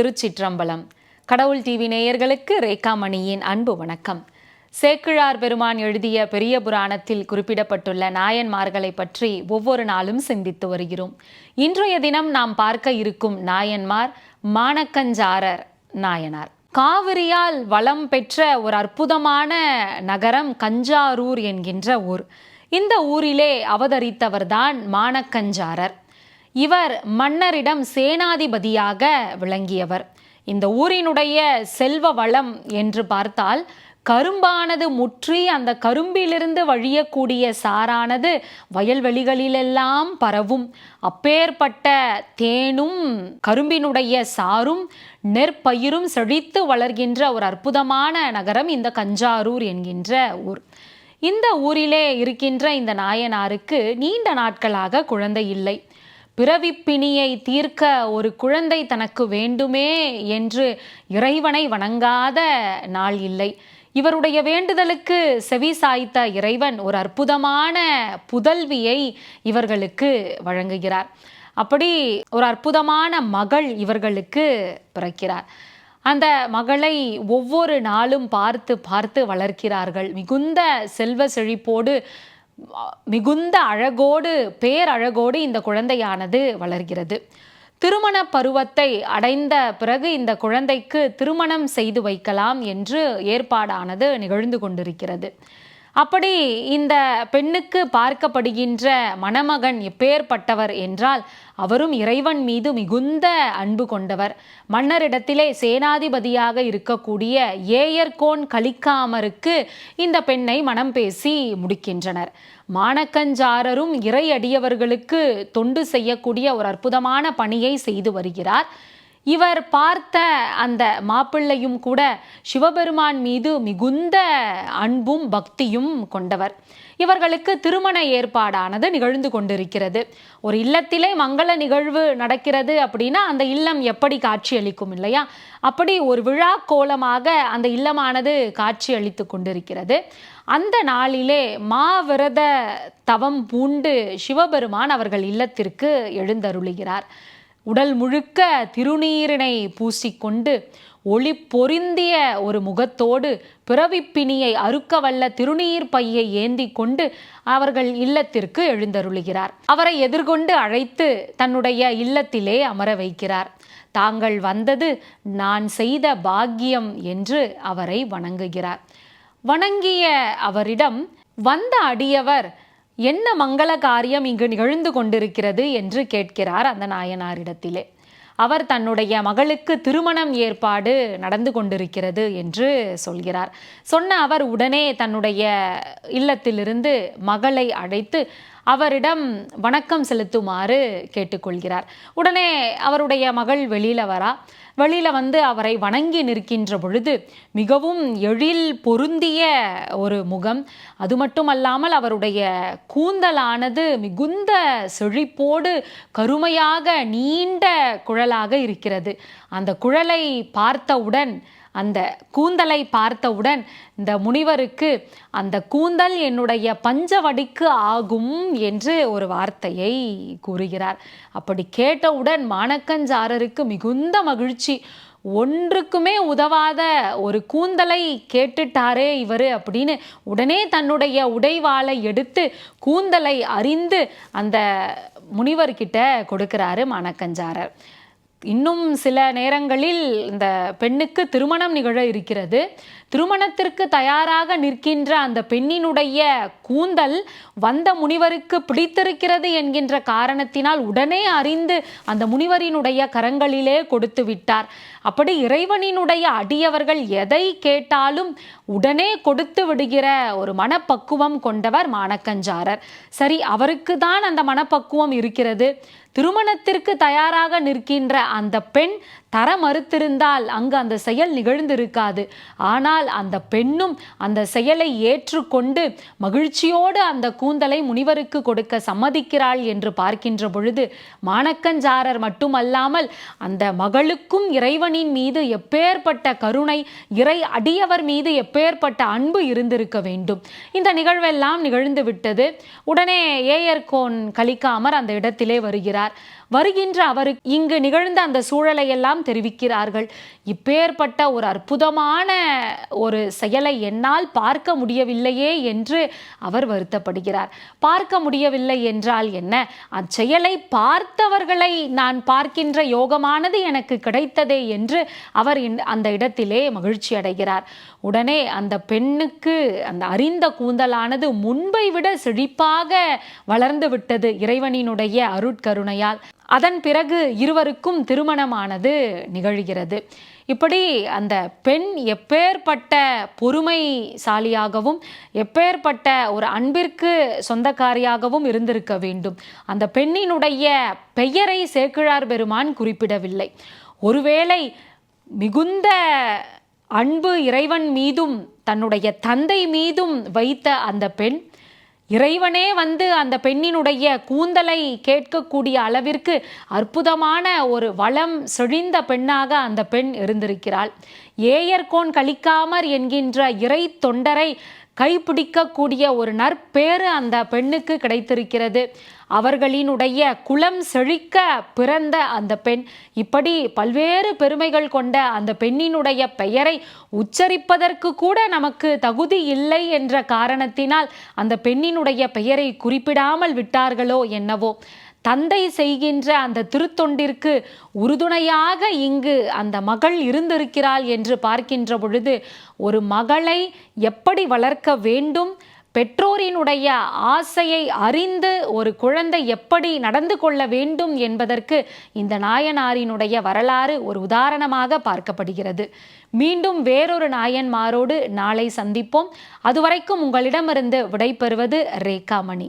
திருச்சிற்றம்பலம். கடவுள் டிவி நேயர்களுக்கு ரேகாமணியின் அன்பு வணக்கம். சேக்கிழார் பெருமான் எழுதிய பெரிய புராணத்தில் குறிப்பிடப்பட்டுள்ள நாயன்மார்களை பற்றி ஒவ்வொரு நாளும் சிந்தித்து வருகிறோம். இன்றைய தினம் நாம் பார்க்க இருக்கும் நாயன்மார் மானக்கஞ்சாரர் நாயனார். காவிரியால் வளம் பெற்ற ஒரு அற்புதமான நகரம் கஞ்சாரூர் என்கின்ற ஊர். இந்த ஊரிலே அவதரித்தவர்தான் மானக்கஞ்சாரர். இவர் மன்னரிடம் சேனாதிபதியாக விளங்கியவர். இந்த ஊரினுடைய செல்வ வளம் என்று பார்த்தால் கரும்பானது முற்றி அந்த கரும்பிலிருந்து வழியக்கூடிய சாரானது வயல்வெளிகளிலெல்லாம் பரவும். அப்பேற்பட்ட தேனும் கரும்பினுடைய சாரும் நெற்பயிரும் செழித்து வளர்கின்ற ஒரு அற்புதமான நகரம் இந்த கஞ்சாரூர் என்கின்ற ஊர். இந்த ஊரிலே இருக்கின்ற இந்த நாயனாருக்கு நீண்ட நாட்களாக குழந்தை இல்லை. பிறவிப்பிணியை தீர்க்க ஒரு குழந்தை தனக்கு வேண்டுமே என்று இறைவனை வணங்காத நாள் இல்லை. இவருடைய வேண்டுதலுக்கு செவி சாய்த்த இறைவன் ஒரு அற்புதமான புதல்வியை இவர்களுக்கு வழங்குகிறார். அப்படி ஒரு அற்புதமான மகள் இவர்களுக்கு பிறக்கிறார். அந்த மகளை ஒவ்வொரு நாளும் பார்த்து பார்த்து வளர்க்கிறார்கள். மிகுந்த செல்வ செழிப்போடு மிகுந்த அழகோடு பேரழகோடு இந்த குழந்தையானது வளர்கிறது. திருமண பருவத்தை அடைந்த பிறகு இந்த குழந்தைக்கு திருமணம் செய்து வைக்கலாம் என்று ஏற்பாடானது நிகழ்ந்து கொண்டிருக்கிறது. அப்படி இந்த பெண்ணுக்கு பார்க்கப்படுகின்ற மணமகன் எப்பேற்பட்டவர் என்றால் அவரும் இறைவன் மீது மிகுந்த அன்பு கொண்டவர். மன்னரிடத்திலே சேனாதிபதியாக இருக்கக்கூடிய ஏயர்கோன் கலிக்காமருக்கு இந்த பெண்ணை மனம் பேசி முடிக்கின்றனர். மாணக்கஞ்சாரரும் இறை அடியவர்களுக்கு தொண்டு செய்யக்கூடிய ஒரு அற்புதமான பணியை செய்து வருகிறார். இவர் பார்த்த அந்த மாப்பிள்ளையும் கூட சிவபெருமான் மீது மிகுந்த அன்பும் பக்தியும் கொண்டவர். இவர்களுக்கு திருமண ஏற்பாடானது நிகழ்ந்து கொண்டிருக்கிறது. ஒரு இல்லத்திலே மங்கள நிகழ்வு நடக்கிறது அப்படின்னா அந்த இல்லம் எப்படி காட்சியளிக்கும் இல்லையா? அப்படி ஒரு விழா கோலமாக அந்த இல்லமானது காட்சியளித்து கொண்டிருக்கிறது. அந்த நாளிலே மாவிரத தவம் பூண்டு சிவபெருமான் அவர்கள் இல்லத்திற்கு எழுந்தருளுகிறார். உடல் முழுக்க திருநீரினை பூசிக்கொண்டு ஒளி பொருந்திய ஒரு முகத்தோடு பிறவிப்பிணியை அறுக்க வல்ல திருநீர் பையை ஏந்தி கொண்டு அவர்கள் இல்லத்திற்கு எழுந்தருளுகிறார். அவரை எதிர்கொண்டு அழைத்து தன்னுடைய இல்லத்திலே அமர வைக்கிறார். தாங்கள் வந்தது நான் செய்த பாக்கியம் என்று அவரை வணங்குகிறார். வணங்கிய அவரிடம் வந்த அடியவர் என்ன மங்கள காரியம் இங்கு நிகழ்ந்து கொண்டிருக்கிறது என்று கேட்கிறார் அந்த நாயனாரிடத்திலே. அவர் தன்னுடைய மகளுக்கு திருமணம் ஏற்பாடு நடந்து கொண்டிருக்கிறது என்று சொல்கிறார். சொன்ன அவர் உடனே தன்னுடைய இல்லத்திலிருந்து மகளை அழைத்து அவரிடம் வணக்கம் செலுத்துமாறு கேட்டுக்கொள்கிறார். உடனே அவருடைய மகள் வெளியில வரா. வெளியில வந்து அவரை வணங்கி நிற்கின்ற பொழுது மிகவும் எழில் பொருந்திய ஒரு முகம். அது மட்டுமல்லாமல் அவருடைய கூந்தலானது மிகுந்த செழிப்போடு கருமையாக நீண்ட குழலாக இருக்கிறது. அந்த குழலை பார்த்தவுடன் அந்த கூந்தலை பார்த்தவுடன் இந்த முனிவருக்கு அந்த கூந்தல் என்னுடைய பஞ்சவடிக்கு ஆகும் என்று ஒரு வார்த்தையை கூறுகிறார். அப்படி கேட்டவுடன் மாணக்கஞ்சாரருக்கு மிகுந்த மகிழ்ச்சி. ஒன்றுக்குமே உதவாத ஒரு கூந்தலை கேட்டுட்டாரே இவர் அப்படின்னு உடனே தன்னுடைய உடைவாளை எடுத்து கூந்தலை அறிந்து அந்த முனிவர்கிட்ட கொடுக்கிறாரு மணக்கஞ்சாரர் இன்னும் சில நேரங்களில் இந்த பெண்ணுக்கு திருமணம் நிகழ இருக்கிறது. திருமணத்திற்கு தயாராக நிற்கின்ற அந்த பெண்ணினுடைய கூந்தல் வந்த முனிவருக்கு பிடித்திருக்கிறது என்கின்ற காரணத்தினால் உடனே அறிந்து அந்த முனிவரினுடைய கரங்களிலே கொடுத்து விட்டார். அப்படி இறைவனினுடைய அடியவர்கள் எதை கேட்டாலும் உடனே கொடுத்து விடுகிற ஒரு மனப்பக்குவம் கொண்டவர் மானக்கஞ்சாரர். சரி அவருக்கு தான் அந்த மனப்பக்குவம் இருக்கிறது. திருமணத்திற்கு தயாராக நிற்கின்ற அந்த பெண் தர மறுத்திருந்தால் அங்கு அந்த செயல் நிகழ்ந்திருக்காது. ஆனால் அந்த பெண்ணும் அந்த செயலை ஏற்றுக்கொண்டு மகிழ்ச்சியோடு அந்த கூந்தலை முனிவருக்கு கொடுக்க சம்மதிக்கிறாள் என்று பார்க்கின்ற பொழுது மாணக்கஞ்சாரர் மட்டுமல்லாமல் அந்த மகளுக்கும் இறைவனின் மீது எப்பேற்பட்ட கருணை இறை அடியவர் மீது எப்பேற்பட்ட அன்பு இருந்திருக்க வேண்டும். இந்த நிகழ்வெல்லாம் நிகழ்ந்து விட்டது. உடனே ஏயர்கோன் கலிக்காமர் அந்த இடத்திலே வருகிறார். வருகின்ற அவருக்கு இங்கு நிகழ்ந்த அந்த சூழலை எல்லாம் தெரிவிக்கிறார்கள். இப்பேற்பட்ட ஒரு அற்புதமான ஒரு செயலை என்னால் பார்க்க முடியவில்லையே என்று அவர் வருத்தப்படுகிறார். பார்க்க முடியவில்லை என்றால் என்ன? அச்செயலை பார்த்தவர்களை நான் பார்க்கின்ற யோகமானது எனக்கு கிடைத்ததே என்று அவர் அந்த இடத்திலே மகிழ்ச்சி அடைகிறார். உடனே அந்த பெண்ணுக்கு அந்த அறிந்த கூந்தலானது முன்பை விட செழிப்பாக வளர்ந்து விட்டது. இறைவனினுடைய அருட்கருணை அருட்கருணையால் அதன் பிறகு இருவருக்கும் திருமணமானது நிகழ்கிறது. இப்படி அந்த பெண் எப்பேற்பட்ட பொறுமைசாலியாகவும் எப்பேற்பட்ட ஒரு அன்பிற்கு சொந்தக்காரியாகவும் இருந்திருக்க வேண்டும். அந்த பெண்ணினுடைய பெயரை சேக்கிழார் பெருமான் குறிப்பிடவில்லை. ஒருவேளை மிகுந்த அன்பு இறைவன் மீதும் தன்னுடைய தந்தை மீதும் வைத்த அந்த பெண் இறைவனே வந்து அந்த பெண்ணினுடைய கூந்தலை கேட்கக்கூடிய அளவிற்கு அற்புதமான ஒரு வளம் செழிந்த பெண்ணாக அந்த பெண் இருந்திருக்கிறாள். ஏயர்கோன் கலிக்காமற் என்கின்ற இறை தொண்டரை கைப்பிடிக்கக்கூடிய ஒரு நற்பேறு அந்த பெண்ணுக்கு கிடைத்திருக்கிறது. அவர்களினுடைய குலம் செழிக்க பிறந்த அந்த பெண் இப்படி பல்வேறு பெருமைகள் கொண்ட அந்த பெண்ணினுடைய பெயரை உச்சரிப்பதற்கு கூட நமக்கு தகுதி இல்லை என்ற காரணத்தினால் அந்த பெண்ணினுடைய பெயரை குறிப்பிடாமல் விட்டார்களோ என்னவோ. தந்தை செய்கின்ற அந்த திருத்தொண்டிற்கு உறுதுணையாக இங்கு அந்த மகள் இருந்திருக்கிறாள் என்று பார்க்கின்ற பொழுது ஒரு மகளை எப்படி வளர்க்க வேண்டும் பெற்றோரினுடைய ஆசையை அறிந்து ஒரு குழந்தை எப்படி நடந்து கொள்ள வேண்டும் என்பதற்கு இந்த நாயனாரினுடைய வரலாறு ஒரு உதாரணமாக பார்க்கப்படுகிறது. மீண்டும் வேறொரு நாயன்மாரோடு நாளை சந்திப்போம். அதுவரைக்கும் உங்களிடமிருந்து விடைபெறுவது ரேகாமணி.